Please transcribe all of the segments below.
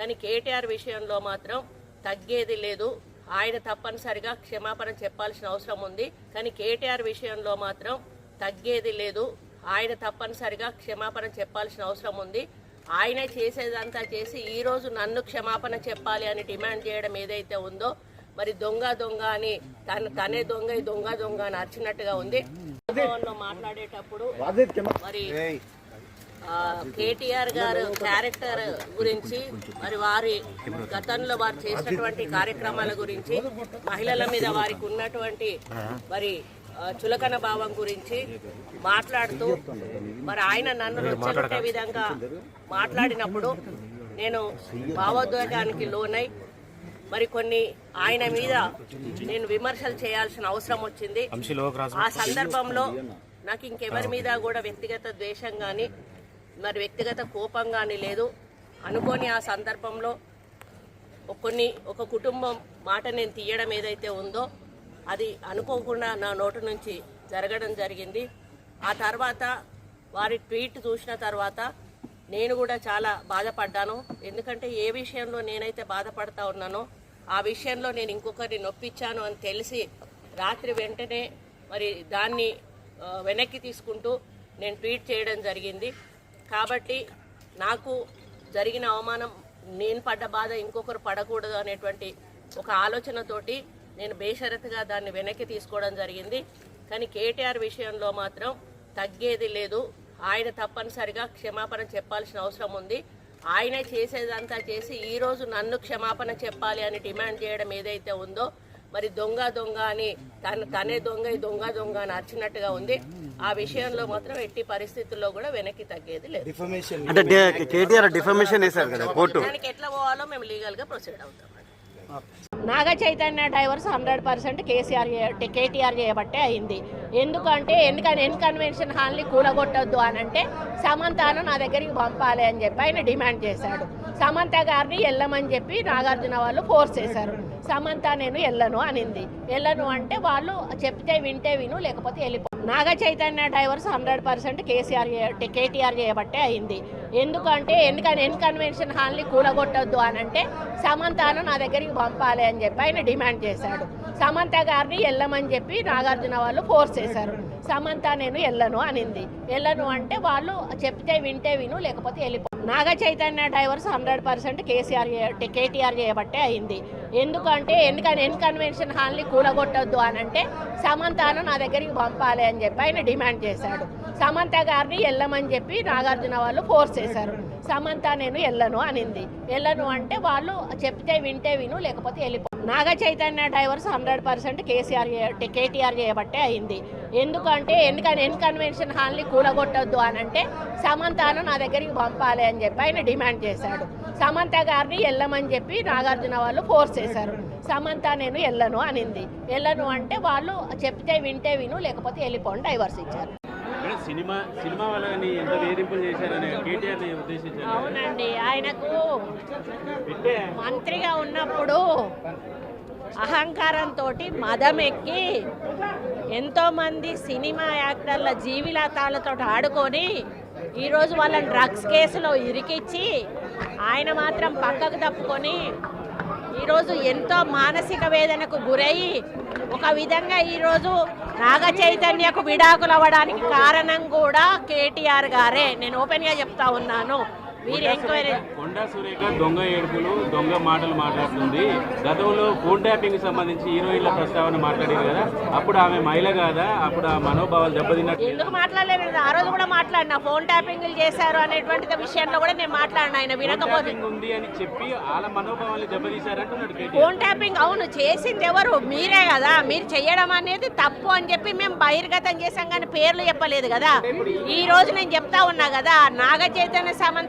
కానీ కేటీఆర్ విషయంలో మాత్రం తగ్గేది లేదు. ఆయన తప్పనిసరిగా క్షమాపణ చెప్పాల్సిన అవసరం ఉంది. కానీ కేటీఆర్ విషయంలో మాత్రం తగ్గేది లేదు. ఆయన తప్పనిసరిగా క్షమాపణ చెప్పాల్సిన అవసరం ఉంది. ఆయనే చేసేదంతా చేసి ఈ రోజు నన్ను క్షమాపణ చెప్పాలి అని డిమాండ్ చేయడం ఏదైతే ఉందో మరి దొంగ దొంగ అని తన తనే దొంగ దొంగ దొంగ అని అరిచినట్టుగా ఉంది. మాట్లాడేటప్పుడు మరి కేటీఆర్ గారు క్యారెక్టర్ గురించి మరి వారి గతంలో వారు చేసినటువంటి కార్యక్రమాల గురించి మహిళల మీద వారికి ఉన్నటువంటి మరి చులకన భావం గురించి మాట్లాడుతూ మరి ఆయన నన్ను రెచ్చగొట్టే విధంగా మాట్లాడినప్పుడు నేను భావోద్వేగానికి లోనై మరి కొన్ని ఆయన మీద నేను విమర్శలు చేయాల్సిన అవసరం వచ్చింది. ఆ సందర్భంలో నాకు ఇంకెవరి మీద కూడా వ్యక్తిగత ద్వేషం కానీ మరి వ్యక్తిగత కోపం కానీ లేదు. అనుకోని ఆ సందర్భంలో కొన్ని ఒక కుటుంబం మాట నేను తీయడం ఏదైతే ఉందో అది అనుకోకుండా నా నోటు నుంచి జరగడం జరిగింది. ఆ తర్వాత వారి ట్వీట్ చూసిన తర్వాత నేను కూడా చాలా బాధపడ్డాను. ఎందుకంటే ఏ విషయంలో నేనైతే బాధపడతా ఉన్నానో ఆ విషయంలో నేను ఇంకొకరిని నొప్పించాను అని తెలిసి రాత్రి వెంటనే మరి దాన్ని వెనక్కి తీసుకుంటూ నేను ట్వీట్ చేయడం జరిగింది. కాబట్టి నాకు జరిగిన అవమానం నేను పడ్డ బాధ ఇంకొకరు పడకూడదు అనేటువంటి ఒక ఆలోచనతోటి నేను బేషరతుగా దాన్ని వెనక్కి తీసుకోవడం జరిగింది. కానీ కేటీఆర్ విషయంలో మాత్రం తగ్గేది లేదు. ఆయన తప్పనిసరిగా క్షమాపణ చెప్పాల్సిన అవసరం ఉంది. ఆయనే చేసేదంతా చేసి ఈరోజు నన్ను క్షమాపణ చెప్పాలి అని డిమాండ్ చేయడం ఏదైతే ఉందో మరి దొంగ దొంగ అని తన తనే దొంగ ఈ దొంగ దొంగ అని అరిచినట్టుగా ఉంది. ఆ విషయంలో మాత్రం ఎట్టి పరిస్థితుల్లో కూడా వెనక్కి తగ్గేది లేదు. అంటే కేటీఆర్ డిఫర్మేషన్ వేశారు కదా కోర్టు. దానికి ఎట్లా పోవాలో మేము లీగల్గా ప్రొసీడ్ అవుతాం Naga Chaitanya divorce hundred percent KCR KTR చేయబట్టే అయింది. ఎందుకంటే ఎందుకని ఎన్ కన్వెన్షన్ హాల్ని కూలగొట్టొద్దు అని అంటే సమంతను నా దగ్గరికి పంపాలి అని చెప్పి ఆయన డిమాండ్ చేశాడు. సమంత గారిని వెళ్ళమని చెప్పి నాగార్జున వాళ్ళు ఫోర్స్ చేశారు. సమంత నేను వెళ్ళను అనింది. వెళ్ళను అంటే వాళ్ళు చెప్తే వింటే విను లేకపోతే వెళ్ళిపో. Naga Chaitanya divorce hundred percent KCR KTR చేయబట్టే అయింది. ఎందుకంటే ఎందుకని ఎన్ కన్వెన్షన్ హాల్ని కూలగొట్టొద్దు అని అంటే సమంతను నా దగ్గరికి పంపాలి అని చెప్పి ఆయన డిమాండ్ చేశాడు. సమంత గారిని వెళ్ళమని చెప్పి నాగార్జున వాళ్ళు ఫోర్స్ చేశారు. సమంత నేను వెళ్ళను అనింది. వెళ్ళను అంటే వాళ్ళు చెప్తే వింటే విను లేకపోతే వెళ్ళిపో. Naga Chaitanya divorce hundred percent KCR KTR చేయబట్టే అయింది. ఎందుకంటే ఎందుకని ఎన్కన్వెన్షన్ హాల్ని కూలగొట్టొద్దు అని అంటే సమంతను నా దగ్గరికి పంపాలి అని చెప్పి ఆయన డిమాండ్ చేశాడు. సమంత గారిని వెళ్ళమని చెప్పి నాగార్జున వాళ్ళు ఫోర్స్ చేశారు. సమంత నేను వెళ్ళను అనింది. వెళ్ళను అంటే వాళ్ళు చెప్తే వింటే విను లేకపోతే వెళ్ళిపో Naga Chaitanya divorce hundred percent KCR KTR చేయబట్టే అయింది. ఎందుకంటే ఎందుకని ఎన్ కన్వెన్షన్ హాల్ని కూలగొట్టొద్దు అని అంటే సమంతను నా దగ్గరికి పంపాలి అని చెప్పి ఆయన డిమాండ్ చేశాడు. సమంత గారిని వెళ్ళమని చెప్పి నాగార్జున వాళ్ళు ఫోర్స్ చేశారు. సమంత నేను వెళ్ళను అనింది. వెళ్ళను అంటే వాళ్ళు చెప్తే వింటే విను లేకపోతే వెళ్ళిపోండి డైవర్స్ ఇచ్చారు. సినిమా సినిమా వాళ్ళని ఎంత వేధింపులు చేశారని కేటీఆర్ ఉద్దేశించారు? అవునండి ఆయనకు మంత్రిగా ఉన్నప్పుడు అహంకారంతో మదం ఎక్కి ఎంతోమంది సినిమా యాక్టర్ల జీవితాలతో ఆడుకొని ఈరోజు వాళ్ళని డ్రగ్స్ కేసులో ఇరికిచ్చి ఆయన మాత్రం పక్కకు తప్పుకొని ఈరోజు ఎంతో మానసిక వేదనకు గురయ్యి ఒక విధంగా ఈరోజు నాగ చైతన్యకు విడాకులు అవ్వడానికి కారణం కూడా కేటీఆర్ గారే. నేను ఓపెన్గా చెప్తా ఉన్నాను. కొండా సురేఖ దొంగ ఏడుపులు దొంగ మాటలు మాట్లాడుతుంది. గతంలో ఫోన్ ట్యాపింగ్ సంబంధించి హీరోయిన్ల ప్రస్తావన మాట్లాడారు కదా అప్పుడు ఆమె మహిళ కాదా? అప్పుడు ఆ మనోభావాలు దెబ్బతిన్నట్టు ఎందుకు మాట్లాడలేదు? ఆ రోజు కూడా మాట్లాడినా. ఫోన్ ట్యాపింగ్లు చేశారు అనేటువంటి విషయంలో కూడా నేను మాట్లాడినా. ఆయన వినకపోతే ట్యాపింగ్ ఉంది అని చెప్పి వాళ్ళ మనోభావాలు దెబ్బతీశారంటున్నాడు ఫోన్ ట్యాపింగ్ అవును చేసింది ఎవరు? మీరే కదా. మీరు చేయడం అనేది తప్పు అని చెప్పి మేము బహిర్గతం చేసాం కానీ పేర్లు చెప్పలేదు కదా. ఈ రోజు నేను చెప్తా ఉన్నా కదా నాగ చైతన్య సమంత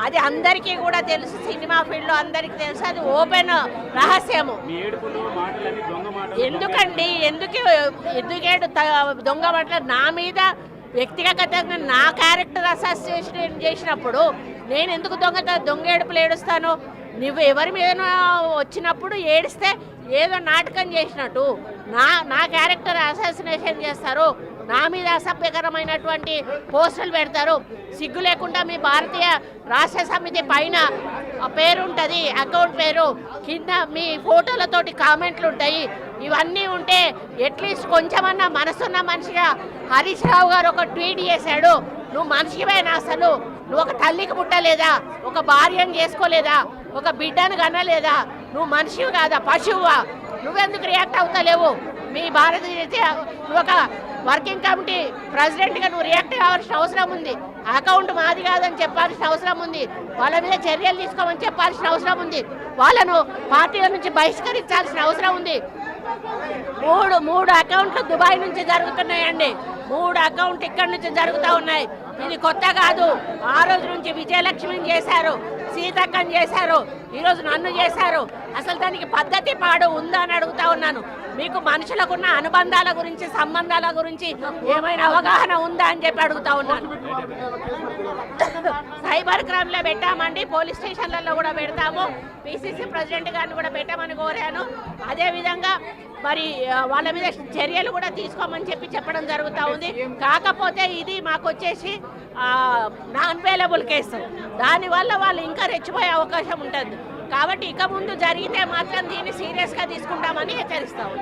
అది అందరికీ కూడా తెలుసు సినిమా ఫీల్డ్లో అందరికీ తెలుసు అది ఓపెన్ రహస్యము. మాటలు. ఎందుకండి? ఎందుకు ఎందుకేడు త- దొంగ బట్ల నా మీద వ్యక్తిగతంగా నా క్యారెక్టర్ అసోసియేషన్ చేసినప్పుడు నేను ఎందుకు దొంగ దొంగ ఏడుపులు ఏడుస్తాను? నువ్వు ఎవరి మీద వచ్చినప్పుడు ఏడిస్తే ఏదో నాటకం చేసినట్టు నా నా క్యారెక్టర్ అసాసినేషన్ చేస్తారు నా మీద అసభ్యకరమైనటువంటి పోస్టులు పెడతారు. సిగ్గు లేకుండా మీ భారతీయ రాష్ట్ర సమితి పైన పేరుంటుంది పేరు ఉంటుంది అకౌంట్ పేరు కింద మీ ఫోటోలతోటి కామెంట్లు ఉంటాయి. ఇవన్నీ ఉంటే అట్లీస్ట్ కొంచెమన్నా మనసున్న మనిషిగా హరీష్ రావు గారు ఒక ట్వీట్ చేశాడు నువ్వు మనిషివేనా అసలు నువ్వు ఒక తల్లికి పుట్టలేదా ఒక భార్యను చేసుకోలేదా ఒక బిడ్డను కనలేదా నువ్వు మనిషివి కాదా పశువువా నువ్వెందుకు రియాక్ట్ అవుతలేవు? మీ భారతదేశ ఒక వర్కింగ్ కమిటీ ప్రెసిడెంట్గా నువ్వు రియాక్ట్ కావాల్సిన అవసరం ఉంది. అకౌంట్ మాది కాదని చెప్పాల్సిన అవసరం ఉంది. వాళ్ళ మీద చర్యలు తీసుకోమని చెప్పాల్సిన అవసరం ఉంది. వాళ్ళను పార్టీల నుంచి బహిష్కరించాల్సిన అవసరం ఉంది. మూడు మూడు అకౌంట్లు దుబాయ్ నుంచి జరుగుతున్నాయండి. మూడు అకౌంట్ ఇక్కడ నుంచి జరుగుతూ ఉన్నాయి. ఇది కొత్త కాదు. ఆ రోజు నుంచి విజయలక్ష్మిని చేశారు. సీతక్కని చేశారు. ఈరోజు నన్ను చేశారు. అసలు దానికి పద్ధతి పాడు ఉందా అని అడుగుతా ఉన్నాను. మీకు మనుషులకున్న అనుబంధాల గురించి సంబంధాల గురించి ఏమైనా అవగాహన ఉందా అని చెప్పి అడుగుతా ఉన్నాను. సైబర్ క్రైమ్లో పెట్టామండి. పోలీస్ స్టేషన్లలో కూడా పెడతాము. పిసిసి ప్రెసిడెంట్ గారిని కూడా పెట్టామని కోరాను. అదేవిధంగా మరి వాళ్ళ మీద చర్యలు కూడా తీసుకోమని చెప్పి చెప్పడం జరుగుతూ ఉంది. కాకపోతే ఇది మాకు వచ్చేసి నాన్ అవైలబుల్ కేసు. దానివల్ల వాళ్ళు ఇంకా రెచ్చిపోయే అవకాశం ఉంటుంది. కాబట్టి ఇక ముందు జరిగితే మాత్రం దీన్ని సీరియస్గా తీసుకుంటామని హెచ్చరిస్తాము.